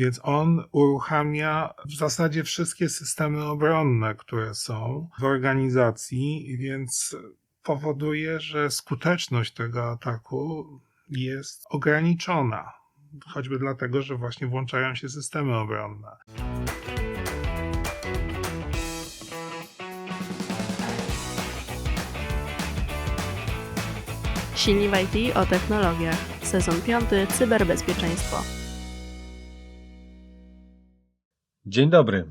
Więc on uruchamia w zasadzie wszystkie systemy obronne, które są w organizacji, więc powoduje, że skuteczność tego ataku jest ograniczona. Choćby dlatego, że właśnie włączają się systemy obronne. Silni w IT o technologiach. Sezon 5. Cyberbezpieczeństwo. Dzień dobry.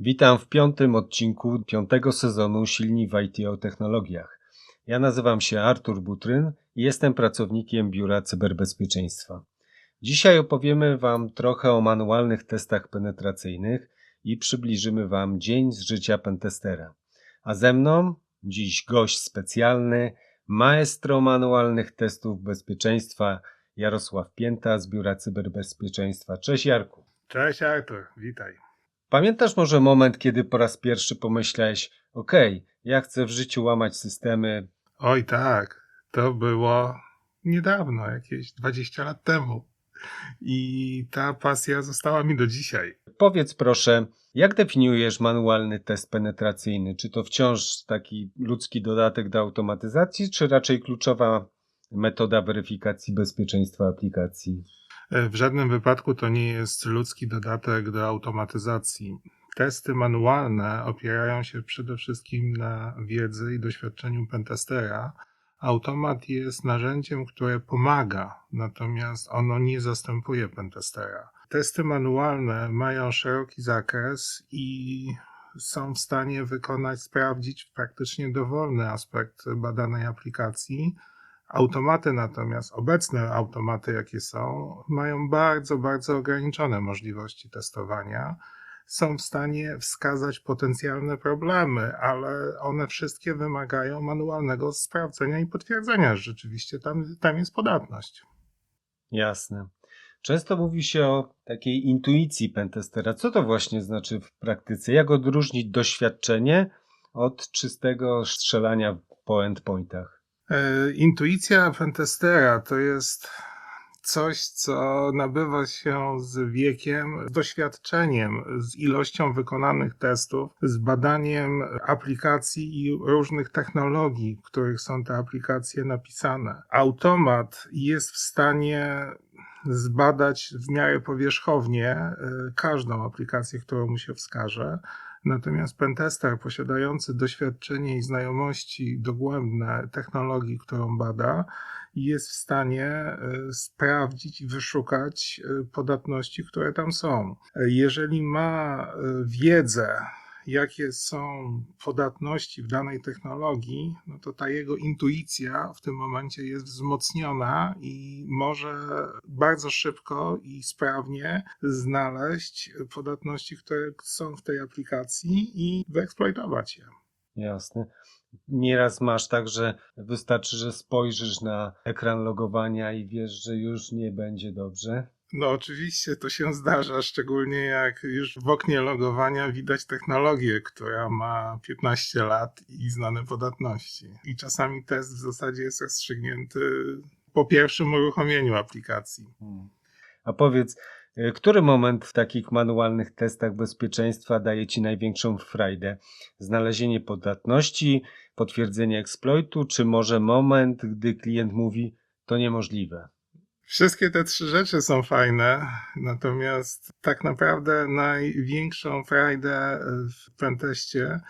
Witam w piątym odcinku piątego sezonu Silni w IT o technologiach. Ja nazywam się Artur Butryn i jestem pracownikiem Biura Cyberbezpieczeństwa. Dzisiaj opowiemy Wam trochę o manualnych testach penetracyjnych i przybliżymy Wam dzień z życia pentestera. A ze mną dziś gość specjalny, maestro manualnych testów bezpieczeństwa Jarosław Pięta z Biura Cyberbezpieczeństwa. Cześć Jarku. Cześć Artur, witaj. Pamiętasz może moment, kiedy po raz pierwszy pomyślałeś, okej, ja chcę w życiu łamać systemy? Oj tak, to było niedawno, jakieś 20 lat temu. I ta pasja została mi do dzisiaj. Powiedz proszę, jak definiujesz manualny test penetracyjny? Czy to wciąż taki ludzki dodatek do automatyzacji, czy raczej kluczowa metoda weryfikacji bezpieczeństwa aplikacji? W żadnym wypadku to nie jest ludzki dodatek do automatyzacji. Testy manualne opierają się przede wszystkim na wiedzy i doświadczeniu pentestera. Automat jest narzędziem, które pomaga, natomiast ono nie zastępuje pentestera. Testy manualne mają szeroki zakres i są w stanie wykonać, sprawdzić praktycznie dowolny aspekt badanej aplikacji. Automaty natomiast, obecne automaty jakie są, mają bardzo, bardzo ograniczone możliwości testowania. Są w stanie wskazać potencjalne problemy, ale one wszystkie wymagają manualnego sprawdzenia i potwierdzenia, że rzeczywiście tam, tam jest podatność. Jasne. Często mówi się o takiej intuicji pentestera. Co to właśnie znaczy w praktyce? Jak odróżnić doświadczenie od czystego strzelania po endpointach? E, Intuicja pentestera to jest coś, co nabywa się z wiekiem, z doświadczeniem, z ilością wykonanych testów, z badaniem aplikacji i różnych technologii, w których są te aplikacje napisane. Automat jest w stanie zbadać w miarę powierzchownie e, każdą aplikację, którą mu się wskaże. Natomiast pentester posiadający doświadczenie i znajomości dogłębne technologii, którą bada, jest w stanie e, sprawdzić i wyszukać e, podatności, które tam są. Jeżeli ma wiedzę, jakie są podatności w danej technologii, no to ta jego intuicja w tym momencie jest wzmocniona i może bardzo szybko i sprawnie znaleźć podatności, które są w tej aplikacji i wyeksploitować je. Jasne. Nieraz masz tak, że wystarczy, że spojrzysz na ekran logowania i wiesz, że już nie będzie dobrze. No oczywiście to się zdarza, szczególnie jak już w oknie logowania widać technologię, która ma 15 lat i znane podatności. I czasami test w zasadzie jest rozstrzygnięty po pierwszym uruchomieniu aplikacji. Hmm. A powiedz, y, który moment w takich manualnych testach bezpieczeństwa daje Ci największą frajdę? Znalezienie podatności, potwierdzenie eksploitu, czy może moment, gdy klient mówi, to niemożliwe? Wszystkie te trzy rzeczy są fajne, natomiast tak naprawdę największą frajdę w penteście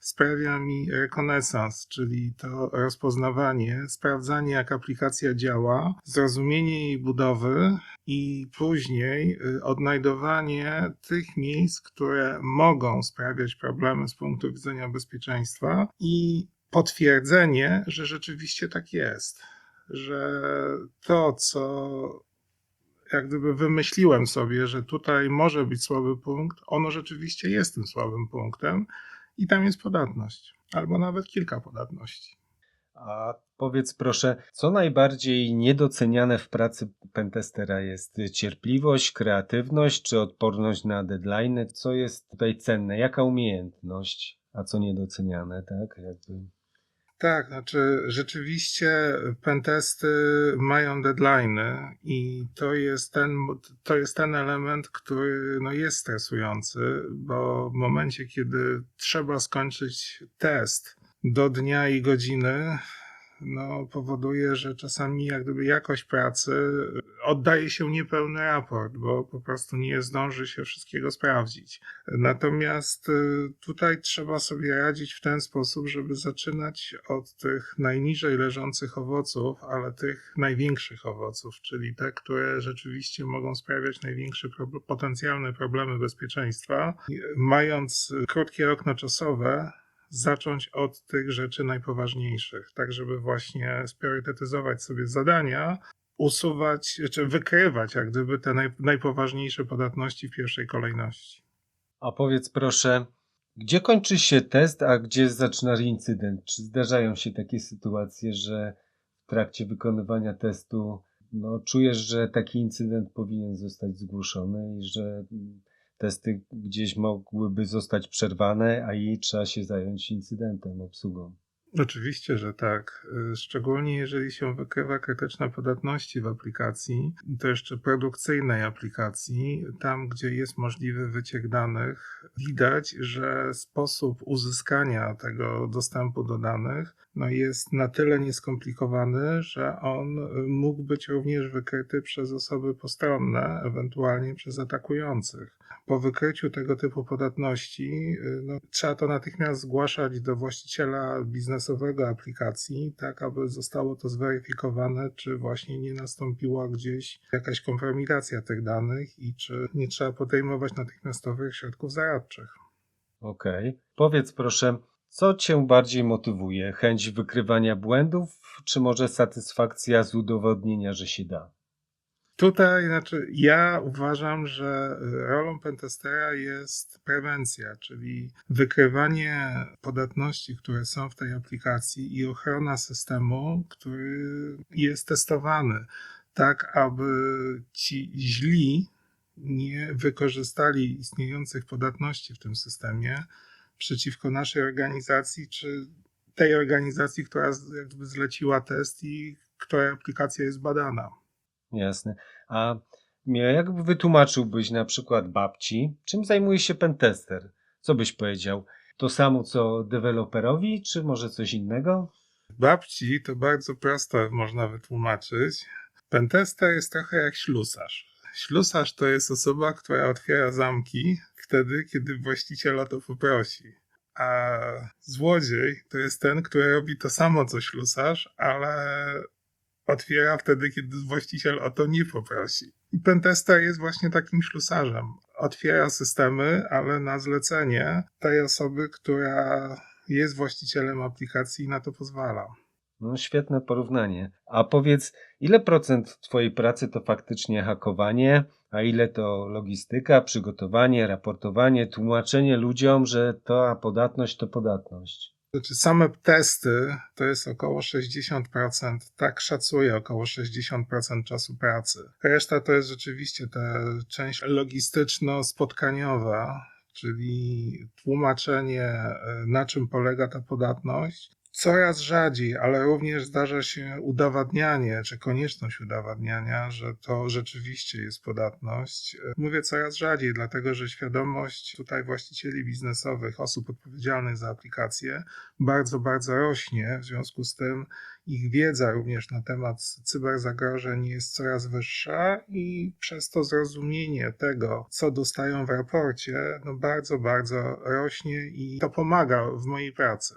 sprawia mi rekonesans, czyli to rozpoznawanie, sprawdzanie jak aplikacja działa, zrozumienie jej budowy i później y, odnajdowanie tych miejsc, które mogą sprawiać problemy z punktu widzenia bezpieczeństwa i potwierdzenie, że rzeczywiście tak jest że to, co jak gdyby wymyśliłem sobie, że tutaj może być słaby punkt, ono rzeczywiście jest tym słabym punktem i tam jest podatność, albo nawet kilka podatności. A powiedz proszę, co najbardziej niedoceniane w pracy pentestera jest? Cierpliwość, kreatywność czy odporność na deadline? Co jest tutaj cenne? Jaka umiejętność, a co niedoceniane, tak? Jakby... Tak, znaczy rzeczywiście pentesty mają deadline'y i to jest ten, to jest ten element, który no jest stresujący, bo w momencie, kiedy trzeba skończyć test do dnia i godziny, no, powoduje, że czasami jak gdyby jakość pracy oddaje się niepełny raport, bo po prostu nie zdąży się wszystkiego sprawdzić. Natomiast y, tutaj trzeba sobie radzić w ten sposób, żeby zaczynać od tych najniżej leżących owoców, ale tych największych owoców, czyli te, które rzeczywiście mogą sprawiać największe prob- potencjalne problemy bezpieczeństwa. I Mając krótkie okno czasowe, zacząć od tych rzeczy najpoważniejszych, tak żeby właśnie spriorytetyzować sobie zadania, usuwać, czy wykrywać jak gdyby te naj, najpoważniejsze podatności w pierwszej kolejności. A powiedz proszę, gdzie kończy się test, a gdzie zaczyna incydent? Czy zdarzają się takie sytuacje, że w trakcie wykonywania testu no, czujesz, że taki incydent powinien zostać zgłoszony i że mm, testy gdzieś mogłyby zostać przerwane, a i trzeba się zająć incydentem, obsługą? Oczywiście, że tak. Y, Szczególnie jeżeli się wykrywa krytyczne podatności w aplikacji, to jeszcze produkcyjnej aplikacji, tam gdzie jest możliwy wyciek danych, widać, że sposób uzyskania tego dostępu do danych no jest na tyle nieskomplikowany, że on mógł być również wykryty przez osoby postronne, ewentualnie przez atakujących. Po wykryciu tego typu podatności y, no, trzeba to natychmiast zgłaszać do właściciela biznesowego aplikacji, tak aby zostało to zweryfikowane, czy właśnie nie nastąpiła gdzieś jakaś kompromitacja tych danych i czy nie trzeba podejmować natychmiastowych środków zaradczych. Okej. Powiedz proszę, co cię bardziej motywuje? Chęć wykrywania błędów, czy może satysfakcja z udowodnienia, że się da? Tutaj, znaczy, ja uważam, że y, rolą pentestera jest prewencja, czyli wykrywanie podatności, które są w tej aplikacji i ochrona systemu, który jest testowany, tak aby ci źli nie wykorzystali istniejących podatności w tym systemie przeciwko naszej organizacji, czy tej organizacji, która jakby zleciła test i której aplikacja jest badana. Jasne. A jak wytłumaczyłbyś na przykład babci, czym zajmuje się pentester? Co byś powiedział? To samo co deweloperowi, czy może coś innego? babci to bardzo prosto można wytłumaczyć. Pentester jest trochę jak ślusarz. Ślusarz to jest osoba, która otwiera zamki wtedy, kiedy właściciel o to poprosi. A złodziej to jest ten, który robi to samo co ślusarz, ale otwiera wtedy, kiedy właściciel o to nie poprosi. I pentester jest właśnie takim ślusarzem. Otwiera systemy, ale na zlecenie tej osoby, która jest właścicielem aplikacji i na to pozwala. No, świetne porównanie. A powiedz, ile procent Twojej pracy to faktycznie hakowanie, a ile to logistyka, przygotowanie, raportowanie, tłumaczenie ludziom, że ta podatność to podatność? Znaczy same testy to jest około 60%, tak szacuję, około 60% czasu pracy. Reszta to jest rzeczywiście ta część logistyczno-spotkaniowa, czyli tłumaczenie, na czym polega ta podatność. Coraz rzadziej, ale również zdarza się udowadnianie, czy konieczność udowadniania, że to rzeczywiście jest podatność. Mówię coraz rzadziej, dlatego że świadomość tutaj właścicieli biznesowych, osób odpowiedzialnych za aplikacje, bardzo, bardzo rośnie. W związku z tym ich wiedza również na temat cyberzagrożeń jest coraz wyższa i przez to zrozumienie tego, co dostają w raporcie, no bardzo, bardzo rośnie i to pomaga w mojej pracy.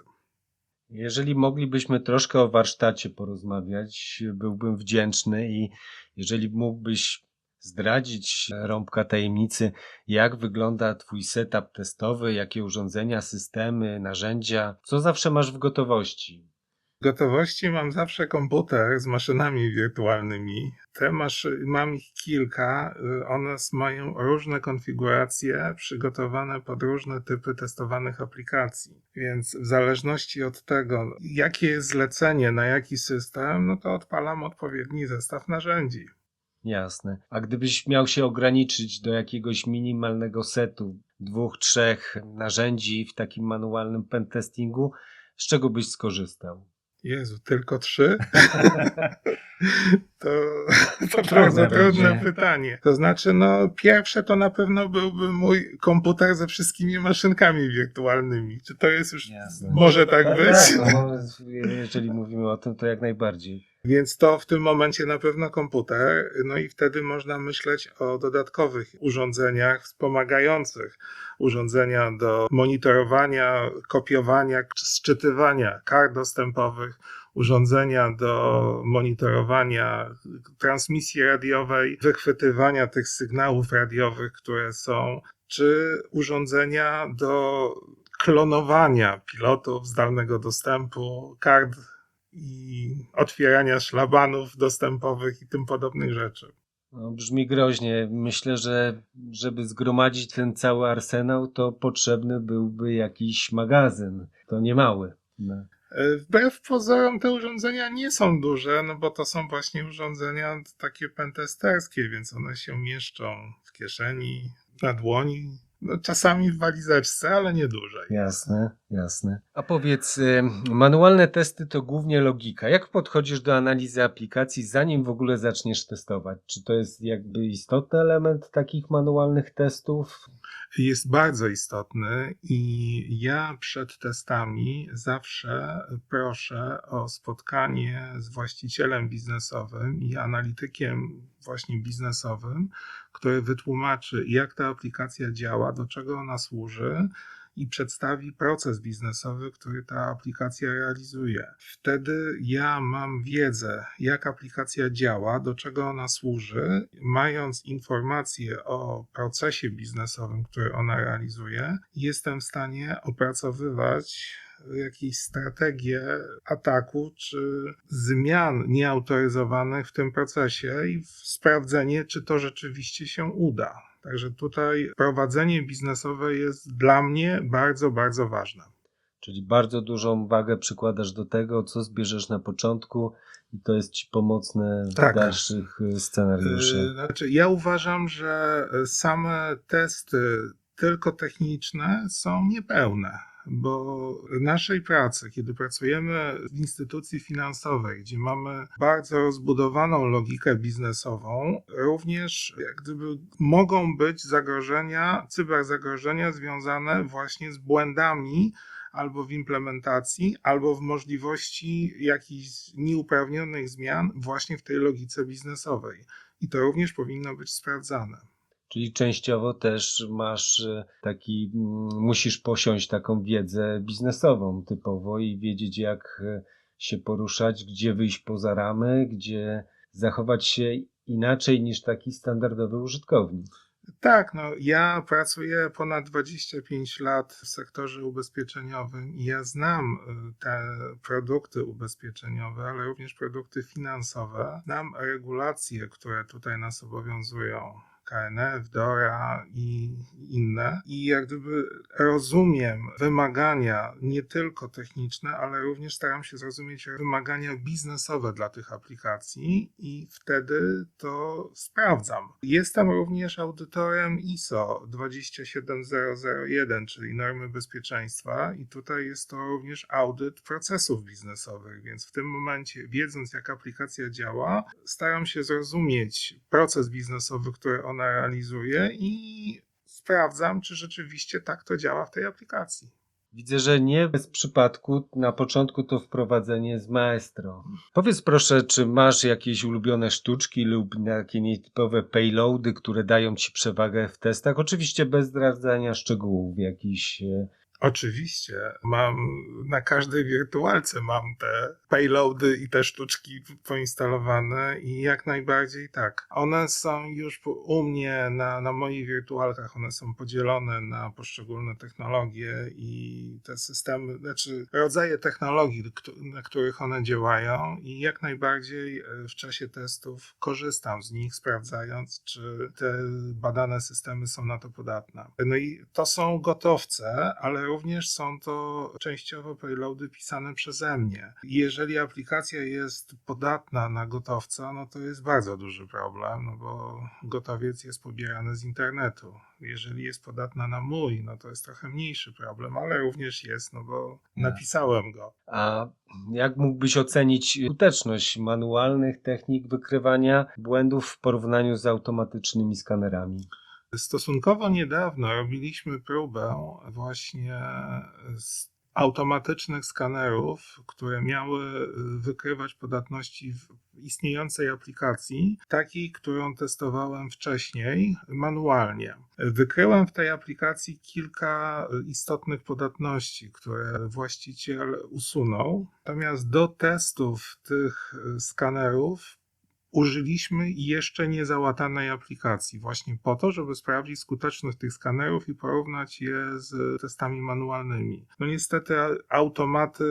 Jeżeli moglibyśmy troszkę o warsztacie porozmawiać, byłbym wdzięczny i jeżeli mógłbyś zdradzić rąbka tajemnicy, jak wygląda Twój setup testowy, jakie urządzenia, systemy, narzędzia, co zawsze masz w gotowości? Gotowości mam zawsze komputer z maszynami wirtualnymi. Te maszy- mam ich kilka. y, One mają różne konfiguracje przygotowane pod różne typy testowanych aplikacji. Więc w zależności od tego, jakie jest zlecenie na jaki system, no to odpalam odpowiedni zestaw narzędzi. Jasne. A gdybyś miał się ograniczyć do jakiegoś minimalnego setu, dwóch, trzech narzędzi w takim manualnym pentestingu, z czego byś skorzystał? Jezu, tylko trzy? to, to trudne bardzo trudne będzie. pytanie. To znaczy, no, pierwsze to na pewno byłby mój komputer ze wszystkimi maszynkami wirtualnymi. Czy to jest już. Jasne. Może tak być? Tak, no, jeżeli mówimy o tym, to jak najbardziej. Więc to w tym momencie na pewno komputer, no i wtedy można myśleć o dodatkowych urządzeniach wspomagających. Urządzenia do monitorowania, kopiowania, sczytywania kart dostępowych, urządzenia do monitorowania transmisji radiowej, wychwytywania tych sygnałów radiowych, które są, czy urządzenia do klonowania pilotów zdalnego dostępu, kart i otwierania szlabanów dostępowych i tym podobnych rzeczy. No, brzmi groźnie. Myślę, że żeby zgromadzić ten cały arsenał, to potrzebny byłby jakiś magazyn. To nie mały. No. Wbrew pozorom te urządzenia nie są duże, no bo to są właśnie urządzenia takie pentesterskie, więc one się mieszczą w kieszeni, na dłoni, no, czasami w walizeczce, ale nie dłużej. Jasne, jasne. A powiedz, y, manualne testy to głównie logika. Jak podchodzisz do analizy aplikacji, zanim w ogóle zaczniesz testować? Czy to jest jakby istotny element takich manualnych testów? Jest bardzo istotny i ja przed testami zawsze proszę o spotkanie z właścicielem biznesowym i analitykiem właśnie biznesowym, który wytłumaczy, jak ta aplikacja działa, do czego ona służy i przedstawi proces biznesowy, który ta aplikacja realizuje. Wtedy ja mam wiedzę, jak aplikacja działa, do czego ona służy, mając informacje o procesie biznesowym, który ona realizuje, jestem w stanie opracowywać jakieś strategie ataku czy zmian nieautoryzowanych w tym procesie i sprawdzenie, czy to rzeczywiście się uda. Także tutaj prowadzenie biznesowe jest dla mnie bardzo, bardzo ważne. Czyli bardzo dużą wagę przykładasz do tego, co zbierzesz na początku i to jest ci pomocne w Tak. dalszych y, scenariuszach. Yy, Znaczy, ja uważam, że same testy tylko techniczne są niepełne. Bo naszej pracy, kiedy pracujemy w instytucji finansowej, gdzie mamy bardzo rozbudowaną logikę biznesową, również jak gdyby mogą być zagrożenia, cyberzagrożenia związane właśnie z błędami albo w implementacji, albo w możliwości jakichś nieuprawnionych zmian właśnie w tej logice biznesowej. I to również powinno być sprawdzane. Czyli częściowo też masz y, taki, mm, musisz posiąść taką wiedzę biznesową typowo i wiedzieć, jak y, się poruszać, gdzie wyjść poza ramy, gdzie zachować się inaczej niż taki standardowy użytkownik. Tak, no ja pracuję ponad 25 lat w sektorze ubezpieczeniowym i ja znam y, te produkty ubezpieczeniowe, ale również produkty finansowe. Znam regulacje, które tutaj nas obowiązują. KNF, DORA i inne. I jak gdyby rozumiem wymagania nie tylko techniczne, ale również staram się zrozumieć wymagania biznesowe dla tych aplikacji i wtedy to sprawdzam. Jestem również audytorem ISO 27001, czyli normy bezpieczeństwa i tutaj jest to również audyt procesów biznesowych, więc w tym momencie, wiedząc jak aplikacja działa, staram się zrozumieć proces biznesowy, który ona realizuje i sprawdzam, czy rzeczywiście tak to działa w tej aplikacji. Widzę, że nie bez przypadku na początku to wprowadzenie z maestro. Powiedz proszę, czy masz jakieś ulubione sztuczki lub takie nietypowe payloady, które dają ci przewagę w testach? Oczywiście bez zdradzania szczegółów jakichś. Oczywiście, mam na każdej wirtualce mam te payloady i te sztuczki poinstalowane i jak najbardziej tak. One są już u mnie na, na moich wirtualkach, one są podzielone na poszczególne technologie i te systemy, znaczy rodzaje technologii, na których one działają i jak najbardziej e, w czasie testów korzystam z nich, sprawdzając, czy te badane systemy są na to podatne. No i to są gotowce, ale również są to częściowo payloady pisane przeze mnie. Jeżeli aplikacja jest podatna na gotowca, no to jest bardzo duży problem, no bo gotowiec jest pobierany z internetu. Jeżeli jest podatna na mój, no to jest trochę mniejszy problem, ale również jest, no bo napisałem go. A jak mógłbyś ocenić skuteczność manualnych technik wykrywania błędów w porównaniu z automatycznymi skanerami? Stosunkowo niedawno robiliśmy próbę właśnie z automatycznych skanerów, które miały wykrywać podatności w istniejącej aplikacji, takiej, którą testowałem wcześniej manualnie. Wykryłem w tej aplikacji kilka istotnych podatności, które właściciel usunął. Natomiast do testów tych skanerów użyliśmy jeszcze niezałatanej aplikacji, właśnie po to, żeby sprawdzić skuteczność tych skanerów i porównać je z testami manualnymi. No niestety automaty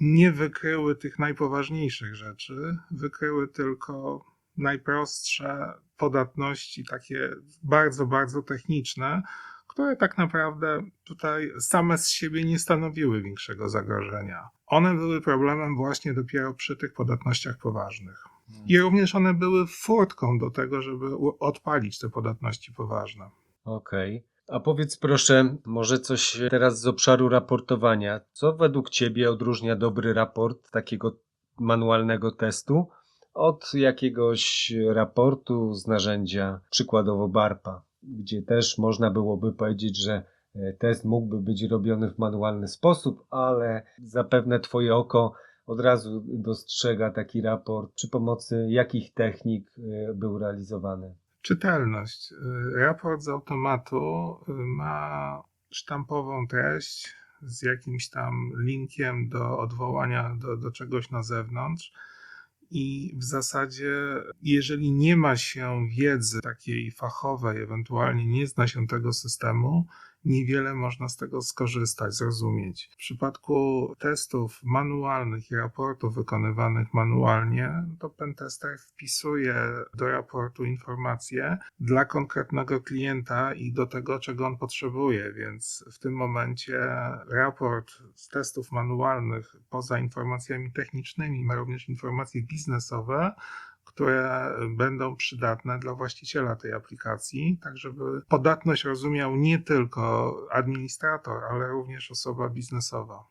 nie wykryły tych najpoważniejszych rzeczy, wykryły tylko najprostsze podatności, takie bardzo, bardzo techniczne, które tak naprawdę tutaj same z siebie nie stanowiły większego zagrożenia. One były problemem właśnie dopiero przy tych podatnościach poważnych. I również one były furtką do tego, żeby odpalić te podatności poważne. Okej. Okay. A powiedz proszę, może coś teraz z obszaru raportowania. Co według Ciebie odróżnia dobry raport takiego manualnego testu od jakiegoś raportu z narzędzia, przykładowo BARPA, gdzie też można byłoby powiedzieć, że test mógłby być robiony w manualny sposób, ale zapewne Twoje oko od razu dostrzega taki raport, przy pomocy jakich technik y, był realizowany? Czytelność. Y, raport z automatu y, ma sztampową treść z jakimś tam linkiem do odwołania do, do czegoś na zewnątrz. I w zasadzie, jeżeli nie ma się wiedzy takiej fachowej, ewentualnie nie zna się tego systemu, niewiele można z tego skorzystać, zrozumieć. W przypadku testów manualnych i raportów wykonywanych manualnie, to pentester wpisuje do raportu informacje dla konkretnego klienta i do tego, czego on potrzebuje, więc w tym momencie raport z testów manualnych, poza informacjami technicznymi, ma również informacje biznesowe, które będą przydatne dla właściciela tej aplikacji, tak żeby podatność rozumiał nie tylko administrator, ale również osoba biznesowa.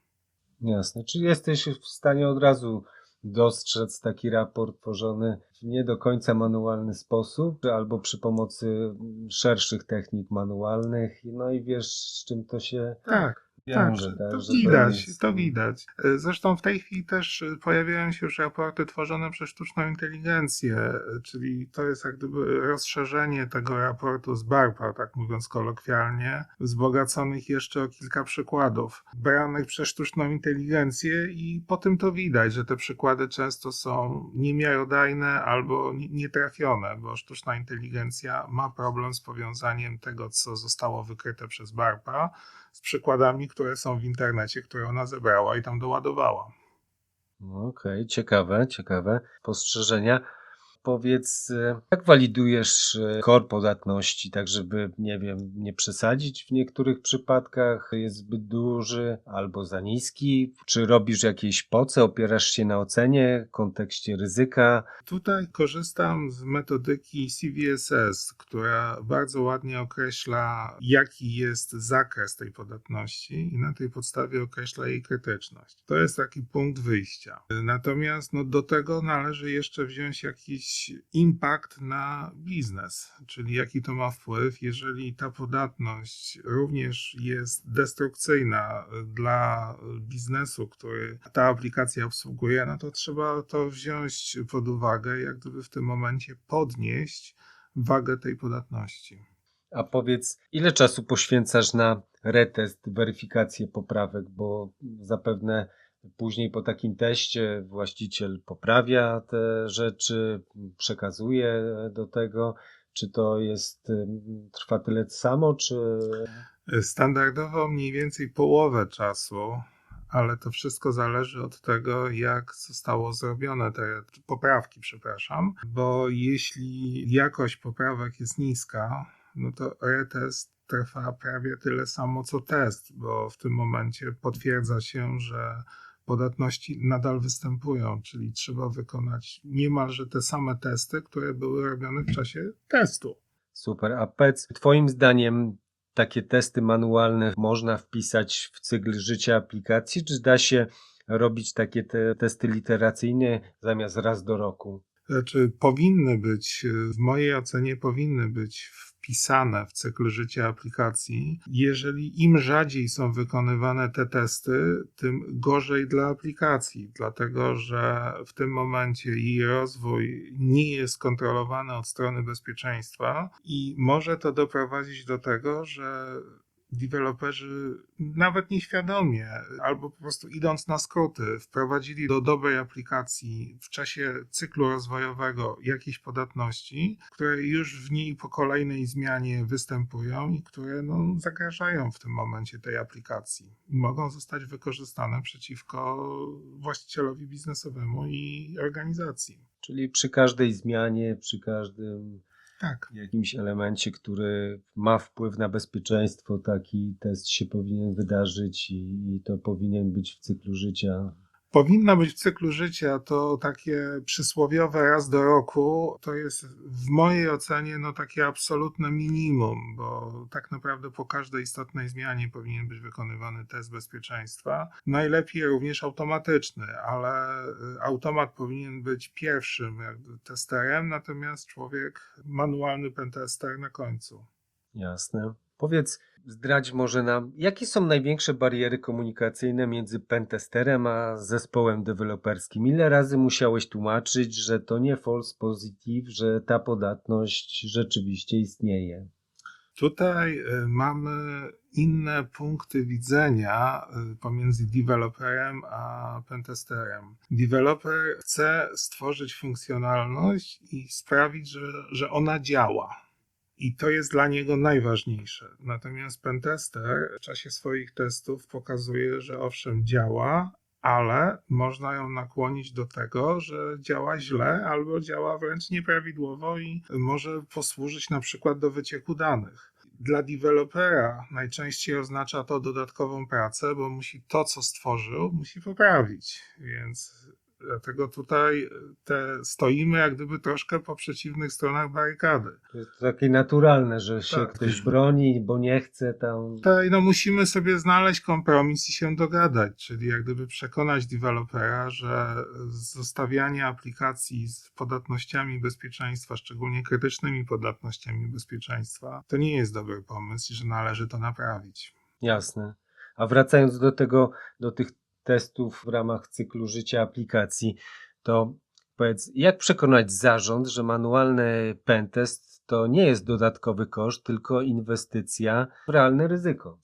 Jasne. Czy jesteś w stanie od razu dostrzec taki raport tworzony w nie do końca manualny sposób, albo przy pomocy szerszych technik manualnych, no i wiesz, z czym to się tak. Tak, to że widać, jest- to widać. Zresztą w tej chwili też pojawiają się już raporty tworzone przez sztuczną inteligencję, czyli to jest jak gdyby rozszerzenie tego raportu z BARPA, tak mówiąc kolokwialnie, wzbogaconych jeszcze o kilka przykładów, branych przez sztuczną inteligencję i po tym to widać, że te przykłady często są niemiarodajne albo nie- nietrafione, bo sztuczna inteligencja ma problem z powiązaniem tego, co zostało wykryte przez BARPA, z przykładami, które są w internecie, które ona zebrała i tam doładowała. Okej, ciekawe, ciekawe spostrzeżenia. Powiedz, e, jak walidujesz e, kor podatności, tak żeby, nie wiem, nie przesadzić w niektórych przypadkach, jest zbyt duży albo za niski? Czy robisz jakieś poce, opierasz się na ocenie w kontekście ryzyka? Tutaj korzystam z metodyki CVSS, która bardzo ładnie określa, jaki jest zakres tej podatności i na tej podstawie określa jej krytyczność. To jest taki punkt wyjścia. Natomiast no, do tego należy jeszcze wziąć jakiś impact na biznes, czyli jaki to ma wpływ, jeżeli ta podatność również jest destrukcyjna dla biznesu, który ta aplikacja obsługuje, no to trzeba to wziąć pod uwagę, jak gdyby w tym momencie podnieść wagę tej podatności. A powiedz, ile czasu poświęcasz na retest, weryfikację poprawek, bo zapewne później po takim teście właściciel poprawia te rzeczy, przekazuje do tego. Czy to jest, ym, trwa tyle samo, czy Standardowo mniej więcej połowę czasu, ale to wszystko zależy od tego, jak zostało zrobione te poprawki, przepraszam, bo jeśli jakość poprawek jest niska, no to retest trwa prawie tyle samo co test, bo w tym momencie potwierdza się, że podatności nadal występują, czyli trzeba wykonać niemalże te same testy, które były robione w czasie testu. Super. A powiedz, Twoim zdaniem takie testy manualne można wpisać w cykl życia aplikacji, czy da się robić takie te testy literacyjne zamiast raz do roku? Znaczy, powinny być, w mojej ocenie, powinny być wpisane w cykl życia aplikacji. Jeżeli im rzadziej są wykonywane te testy, tym gorzej dla aplikacji, dlatego że w tym momencie jej rozwój nie jest kontrolowany od strony bezpieczeństwa i może to doprowadzić do tego, że deweloperzy nawet nieświadomie, albo po prostu idąc na skróty, wprowadzili do dobrej aplikacji w czasie cyklu rozwojowego jakieś podatności, które już w niej po kolejnej zmianie występują i które no, zagrażają w tym momencie tej aplikacji i mogą zostać wykorzystane przeciwko właścicielowi biznesowemu i organizacji. Czyli przy każdej zmianie, przy każdym Tak. jakimś elemencie, który ma wpływ na bezpieczeństwo, taki test się powinien wydarzyć i, i to powinien być w cyklu życia. Powinno być w cyklu życia to takie przysłowiowe raz do roku, to jest w mojej ocenie no takie absolutne minimum, bo tak naprawdę po każdej istotnej zmianie powinien być wykonywany test bezpieczeństwa. Najlepiej również automatyczny, ale y, automat powinien być pierwszym testerem, natomiast człowiek manualny pentester na końcu. Jasne. Powiedz, zdradź może nam, jakie są największe bariery komunikacyjne między pentesterem a zespołem deweloperskim? Ile razy musiałeś tłumaczyć, że to nie false positive, że ta podatność rzeczywiście istnieje? Tutaj y, mamy inne punkty widzenia y, pomiędzy deweloperem a pentesterem. Deweloper chce stworzyć funkcjonalność i sprawić, że, że ona działa. I to jest dla niego najważniejsze. Natomiast pentester w czasie swoich testów pokazuje, że owszem, działa, ale można ją nakłonić do tego, że działa źle albo działa wręcz nieprawidłowo i może posłużyć na przykład do wycieku danych. Dla dewelopera najczęściej oznacza to dodatkową pracę, bo musi to, co stworzył, musi poprawić. Więc dlatego tutaj te stoimy jak gdyby troszkę po przeciwnych stronach barykady. To jest takie naturalne, że się Tak. ktoś broni, bo nie chce tam. Tutaj no, musimy sobie znaleźć kompromis i się dogadać, czyli jak gdyby przekonać dewelopera, że zostawianie aplikacji z podatnościami bezpieczeństwa, szczególnie krytycznymi podatnościami bezpieczeństwa, to nie jest dobry pomysł i że należy to naprawić. Jasne. A wracając do tego, do tych testów w ramach cyklu życia aplikacji, to powiedz, jak przekonać zarząd, że manualny pentest to nie jest dodatkowy koszt, tylko inwestycja w realne ryzyko?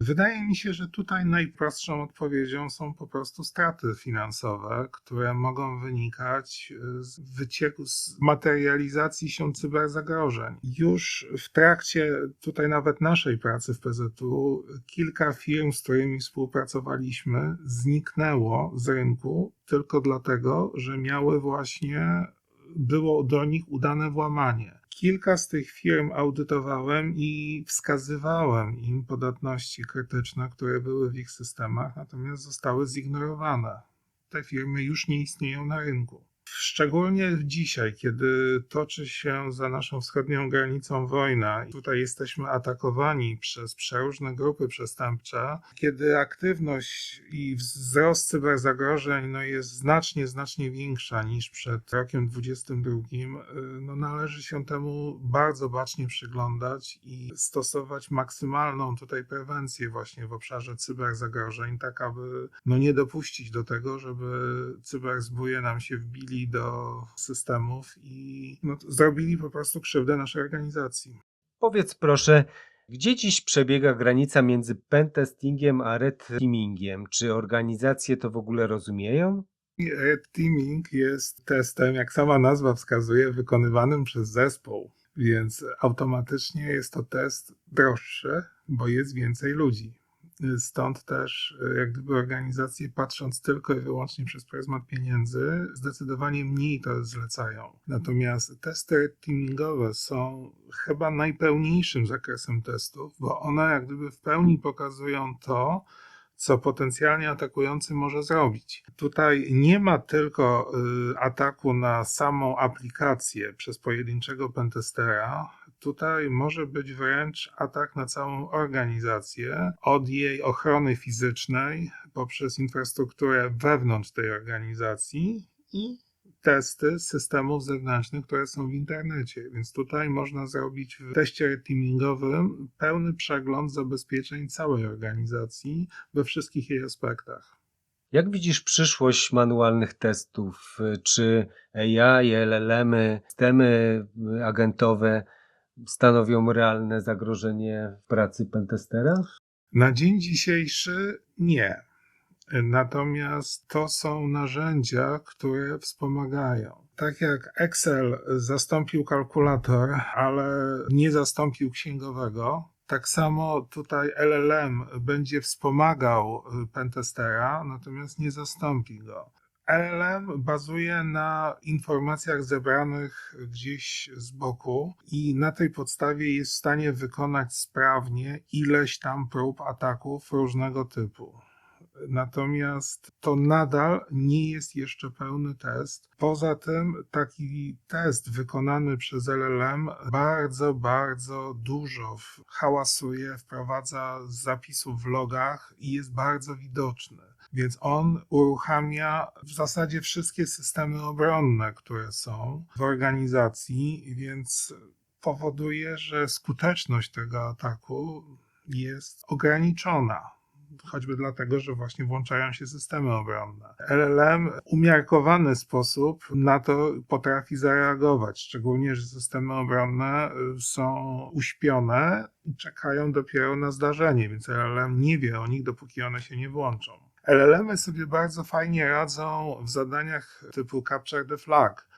Wydaje mi się, że tutaj najprostszą odpowiedzią są po prostu straty finansowe, które mogą wynikać y, z wycieku, z materializacji się cyberzagrożeń. Już w trakcie tutaj nawet naszej pracy w PZU kilka firm, z którymi współpracowaliśmy, zniknęło z rynku tylko dlatego, że miały właśnie, było do nich udane włamanie. Kilka z tych firm audytowałem i wskazywałem im podatności krytyczne, które były w ich systemach, natomiast zostały zignorowane. Te firmy już nie istnieją na rynku. Szczególnie dzisiaj, kiedy toczy się za naszą wschodnią granicą wojna, i tutaj jesteśmy atakowani przez przeróżne grupy przestępcze, kiedy aktywność i wzrost cyberzagrożeń no, jest znacznie, znacznie większa niż przed rokiem 2022, y, no, należy się temu bardzo bacznie przyglądać i stosować maksymalną tutaj prewencję właśnie w obszarze cyberzagrożeń, tak aby no, nie dopuścić do tego, żeby cyberzbóje nam się wbili do systemów i no, zrobili po prostu krzywdę naszej organizacji. Powiedz proszę, gdzie dziś przebiega granica między pentestingiem a red teamingiem? Czy organizacje to w ogóle rozumieją? Red Teaming jest testem, jak sama nazwa wskazuje, wykonywanym przez zespół, więc automatycznie jest to test droższy, bo jest więcej ludzi. Stąd też, e, jak gdyby organizacje, patrząc tylko i wyłącznie przez pryzmat pieniędzy, zdecydowanie mniej to zlecają. Natomiast testy teamingowe są chyba najpełniejszym zakresem testów, bo one jak gdyby w pełni pokazują to, co potencjalnie atakujący może zrobić. Tutaj nie ma tylko y, ataku na samą aplikację przez pojedynczego pentestera. Tutaj może być wręcz atak na całą organizację, od jej ochrony fizycznej poprzez infrastrukturę wewnątrz tej organizacji i testy systemów zewnętrznych, które są w internecie. Więc tutaj można zrobić w teście red teamingowym pełny przegląd zabezpieczeń całej organizacji we wszystkich jej aspektach. Jak widzisz przyszłość manualnych testów? Czy AI, LLM-y, systemy agentowe stanowią realne zagrożenie pracy pentestera? Na dzień dzisiejszy nie. Natomiast to są narzędzia, które wspomagają. Tak jak Excel zastąpił kalkulator, ale nie zastąpił księgowego, tak samo tutaj LLM będzie wspomagał pentestera, natomiast nie zastąpi go. LLM bazuje na informacjach zebranych gdzieś z boku i na tej podstawie jest w stanie wykonać sprawnie ileś tam prób ataków różnego typu. Natomiast to nadal nie jest jeszcze pełny test. Poza tym taki test wykonany przez LLM bardzo, bardzo dużo hałasuje, wprowadza zapisów w logach i jest bardzo widoczny. Więc on uruchamia w zasadzie wszystkie systemy obronne, które są w organizacji, więc powoduje, że skuteczność tego ataku jest ograniczona choćby dlatego, że właśnie włączają się systemy obronne. LLM w umiarkowany sposób na to potrafi zareagować, szczególnie, że systemy obronne są uśpione i czekają dopiero na zdarzenie, więc LLM nie wie o nich, dopóki one się nie włączą. LLM-y sobie bardzo fajnie radzą w zadaniach typu Capture the Flag,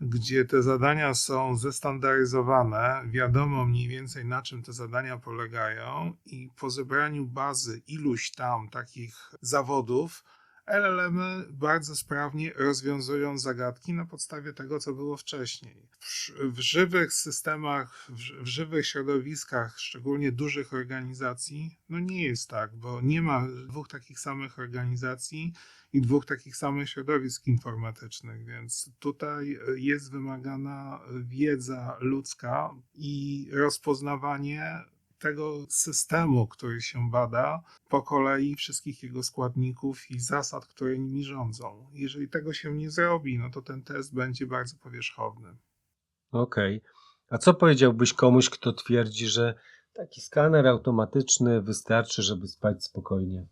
gdzie te zadania są zestandaryzowane, wiadomo mniej więcej na czym te zadania polegają, i po zebraniu bazy iluś tam takich zawodów, LLM-y bardzo sprawnie rozwiązują zagadki na podstawie tego, co było wcześniej. W, w żywych systemach, w, w, żywych środowiskach, szczególnie dużych organizacji, no nie jest tak, bo nie ma dwóch takich samych organizacji i dwóch takich samych środowisk informatycznych, więc tutaj jest wymagana wiedza ludzka i rozpoznawanie tego systemu, który się bada, po kolei wszystkich jego składników i zasad, które nimi rządzą. Jeżeli tego się nie zrobi, no to ten test będzie bardzo powierzchowny. Okej. Okay. A co powiedziałbyś komuś, kto twierdzi, że taki skaner automatyczny wystarczy, żeby spać spokojnie?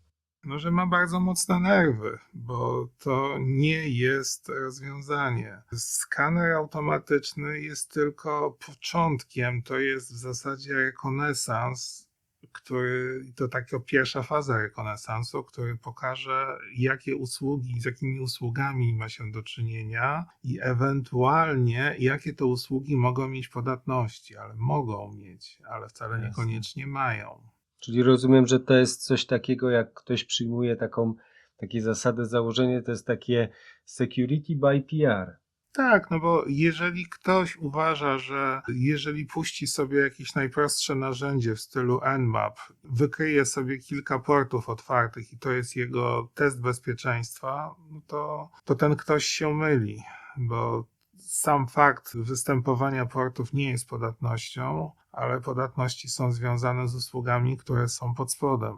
No, że ma bardzo mocne nerwy, bo to nie jest rozwiązanie. Skaner automatyczny jest tylko początkiem, to jest w zasadzie rekonesans, który to taka pierwsza faza rekonesansu, który pokaże, jakie usługi, z jakimi usługami ma się do czynienia i ewentualnie jakie te usługi mogą mieć podatności, ale mogą mieć, ale wcale niekoniecznie mają. Czyli rozumiem, że to jest coś takiego, jak ktoś przyjmuje taką, takie zasady, założenie, to jest takie security by PR. Tak, no bo jeżeli ktoś uważa, że jeżeli puści sobie jakieś najprostsze narzędzie w stylu Nmap, wykryje sobie kilka portów otwartych i to jest jego test bezpieczeństwa, no to, to ten ktoś się myli, bo sam fakt występowania portów nie jest podatnością, ale podatności są związane z usługami, które są pod spodem.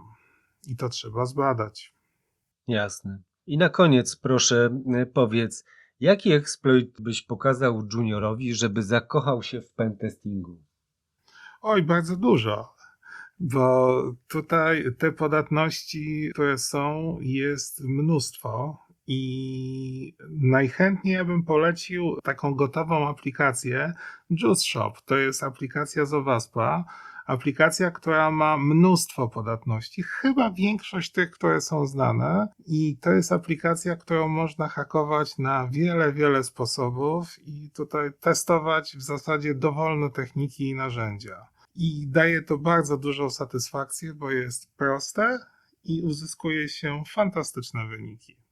I to trzeba zbadać. Jasne. I na koniec proszę y, powiedz, jaki exploit byś pokazał juniorowi, żeby zakochał się w pentestingu? Oj, bardzo dużo. Bo tutaj te podatności, które są, jest mnóstwo i najchętniej ja bym polecił taką gotową aplikację Juice Shop. To jest aplikacja z Owaspa. Aplikacja, która ma mnóstwo podatności, chyba większość tych, które są znane, i to jest aplikacja, którą można hakować na wiele, wiele sposobów i tutaj testować w zasadzie dowolne techniki i narzędzia. I daje to bardzo dużą satysfakcję, bo jest proste, i uzyskuje się fantastyczne wyniki.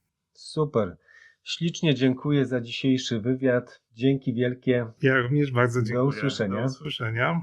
Super. Ślicznie dziękuję za dzisiejszy wywiad. Dzięki wielkie. Ja również bardzo Do dziękuję. usłyszenia. Do usłyszenia.